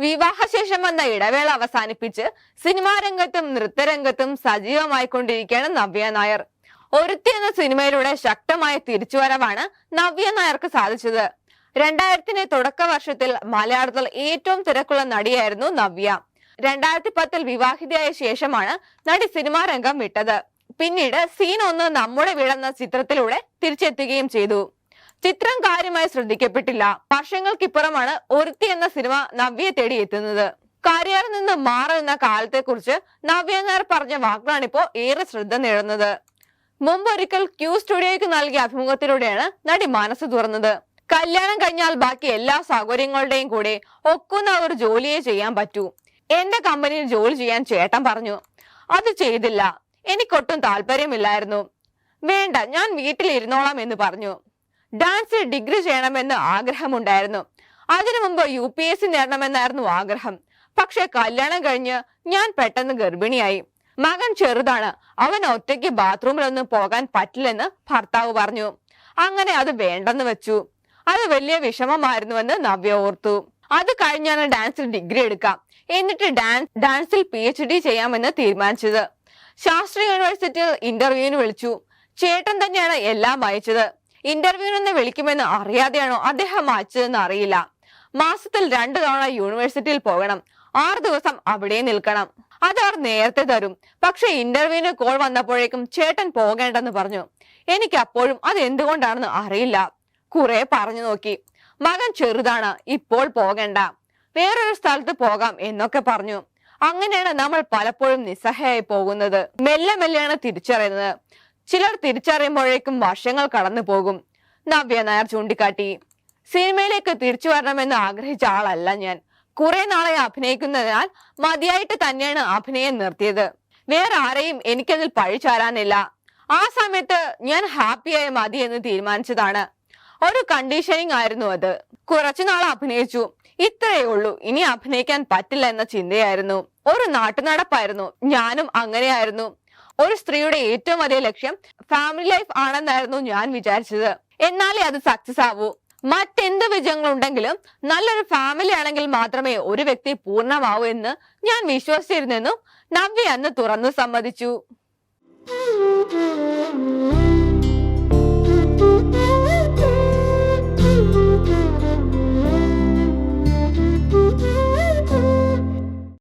വിവാഹശേഷം വന്ന ഇടവേള അവസാനിപ്പിച്ച് സിനിമാരംഗത്തും നൃത്തരംഗത്തും സജീവമായി കൊണ്ടിരിക്കുകയാണ് നവ്യ നായർ. ഒരുത്തി എന്ന സിനിമയിലൂടെ ശക്തമായ തിരിച്ചുവരവാണ് നവ്യ നായർക്ക് സാധിച്ചത്. രണ്ടായിരത്തിന്റെ തുടക്ക വർഷത്തിൽ മലയാളത്തിൽ ഏറ്റവും തിരക്കുള്ള നടിയായിരുന്നു നവ്യ. രണ്ടായിരത്തി പത്തിൽ വിവാഹിതയായ ശേഷമാണ് നടി സിനിമാ രംഗം വിട്ടത്. പിന്നീട് സീൻ ഒന്ന് നമ്മുടെ വീടെന്ന ചിത്രത്തിലൂടെ തിരിച്ചെത്തുകയും ചെയ്തു. ചിത്രം കാര്യമായി ശ്രദ്ധിക്കപ്പെട്ടില്ല. വർഷങ്ങൾക്കിപ്പുറമാണ് ഒരുത്തി എന്ന സിനിമ നവ്യയെ തേടി എത്തുന്നത് കരിയറിൽ നിന്ന് മാറുന്ന കാലത്തെക്കുറിച്ച് നവ്യ നായർ പറഞ്ഞ വാക്കുകളാണിപ്പോ ഏറെ ശ്രദ്ധ നേടുന്നത്. മുമ്പ് ഒരിക്കൽ ക്യൂ സ്റ്റുഡിയോയ്ക്ക് നൽകിയ അഭിമുഖത്തിലൂടെയാണ് നടി മനസ്സ് തുറന്നത്. കല്യാണം കഴിഞ്ഞാൽ ബാക്കി എല്ലാ സൗകര്യങ്ങളുടെയും കൂടെ ഒക്കുന്ന ഒരു ജോലിയെ ചെയ്യാൻ പറ്റൂ. എന്റെ കമ്പനിയിൽ ജോലി ചെയ്യാൻ ചേട്ടൻ പറഞ്ഞു. അത് ചെയ്തില്ല. എനിക്കൊട്ടും താല്പര്യമില്ലായിരുന്നു. വേണ്ട ഞാൻ വീട്ടിലിരുന്നോളാം എന്ന് പറഞ്ഞു. ഡാൻസിൽ ഡിഗ്രി ചെയ്യണമെന്ന് ആഗ്രഹമുണ്ടായിരുന്നു. അതിനു മുമ്പ് യു പി എസ് സി നേടണമെന്നായിരുന്നു ആഗ്രഹം. പക്ഷെ കല്യാണം കഴിഞ്ഞ് ഞാൻ പെട്ടെന്ന് ഗർഭിണിയായി. മകൻ ചെറുതാണ്. അവൻ ഒറ്റയ്ക്ക് ബാത്റൂമിലൊന്നും പോകാൻ പറ്റില്ലെന്ന് ഭർത്താവ് പറഞ്ഞു. അങ്ങനെ അത് വേണ്ടെന്ന് വെച്ചു. അത് വലിയ വിഷമമായിരുന്നുവെന്ന് നവ്യ ഓർത്തു. അത് കഴിഞ്ഞാണ് ഡാൻസിൽ ഡിഗ്രി എടുക്കാം. എന്നിട്ട് ഡാൻസ് ഡാൻസിൽ പി എച്ച് ഡി ചെയ്യാമെന്ന് തീരുമാനിച്ചത്. ശാസ്ത്രീയ യൂണിവേഴ്സിറ്റിയിൽ ഇന്റർവ്യൂവിന് വിളിച്ചു. ചേട്ടൻ തന്നെയാണ് എല്ലാം അയച്ചത് ഇന്റർവ്യൂവിനൊന്ന് വിളിക്കുമെന്ന് അറിയാതെയാണോ അദ്ദേഹം അയച്ചതെന്ന് അറിയില്ല. മാസത്തിൽ രണ്ടു തവണ യൂണിവേഴ്സിറ്റിയിൽ പോകണം. ആറു ദിവസം അവിടെ നിൽക്കണം. അത് അവർ നേരത്തെ തരും. പക്ഷെ ഇന്റർവ്യൂവിന് കോൾ വന്നപ്പോഴേക്കും ചേട്ടൻ പോകേണ്ടെന്ന് പറഞ്ഞു. എനിക്ക് അപ്പോഴും അത് എന്തുകൊണ്ടാണെന്ന് അറിയില്ല. കുറെ പറഞ്ഞു നോക്കി. മകൻ ചെറുതാണ്. ഇപ്പോൾ പോകണ്ട. വേറൊരു സ്ഥലത്ത് പോകാം എന്നൊക്കെ പറഞ്ഞു. അങ്ങനെയാണ് നമ്മൾ പലപ്പോഴും നിസ്സഹായി പോകുന്നത്. മെല്ലെ മെല്ലെയാണ് തിരിച്ചറിയുന്നത്. ചിലർ തിരിച്ചറിയുമ്പോഴേക്കും വർഷങ്ങൾ കടന്നു പോകും. നവ്യ നായർ ചൂണ്ടിക്കാട്ടി. സിനിമയിലേക്ക് തിരിച്ചു വരണമെന്ന് ആഗ്രഹിച്ച ആളല്ല ഞാൻ. കുറെ നാളെ അഭിനയിക്കുന്നതിനാൽ മതിയായിട്ട് തന്നെയാണ് അഭിനയം നിർത്തിയത്. വേറെ ആരെയും എനിക്കതിൽ പഴിചാരാനില്ല ആ സമയത്ത് ഞാൻ ഹാപ്പിയായ മതി എന്ന് തീരുമാനിച്ചതാണ്. ഒരു കണ്ടീഷനിങ് ആയിരുന്നു അത്. കുറച്ചുനാൾ അഭിനയിച്ചു. ഇത്രയേ ഉള്ളൂ. ഇനി അഭിനയിക്കാൻ പറ്റില്ല എന്ന ചിന്തയായിരുന്നു. ഒരു നാട്ടുനടപ്പായിരുന്നു. ഞാനും അങ്ങനെയായിരുന്നു. ഒരു സ്ത്രീയുടെ ഏറ്റവും വലിയ ലക്ഷ്യം ഫാമിലി ലൈഫ് ആണെന്നായിരുന്നു ഞാൻ വിചാരിച്ചത്. എന്നാലേ അത് സക്സസ് ആവൂ. മറ്റെന്ത് വിജയങ്ങളുണ്ടെങ്കിലും നല്ലൊരു ഫാമിലി ആണെങ്കിൽ മാത്രമേ ഒരു വ്യക്തി പൂർണമാവൂ എന്ന് ഞാൻ വിശ്വസിച്ചിരുന്നെന്നും നവ്യ അന്ന് തുറന്നു സമ്മതിച്ചു.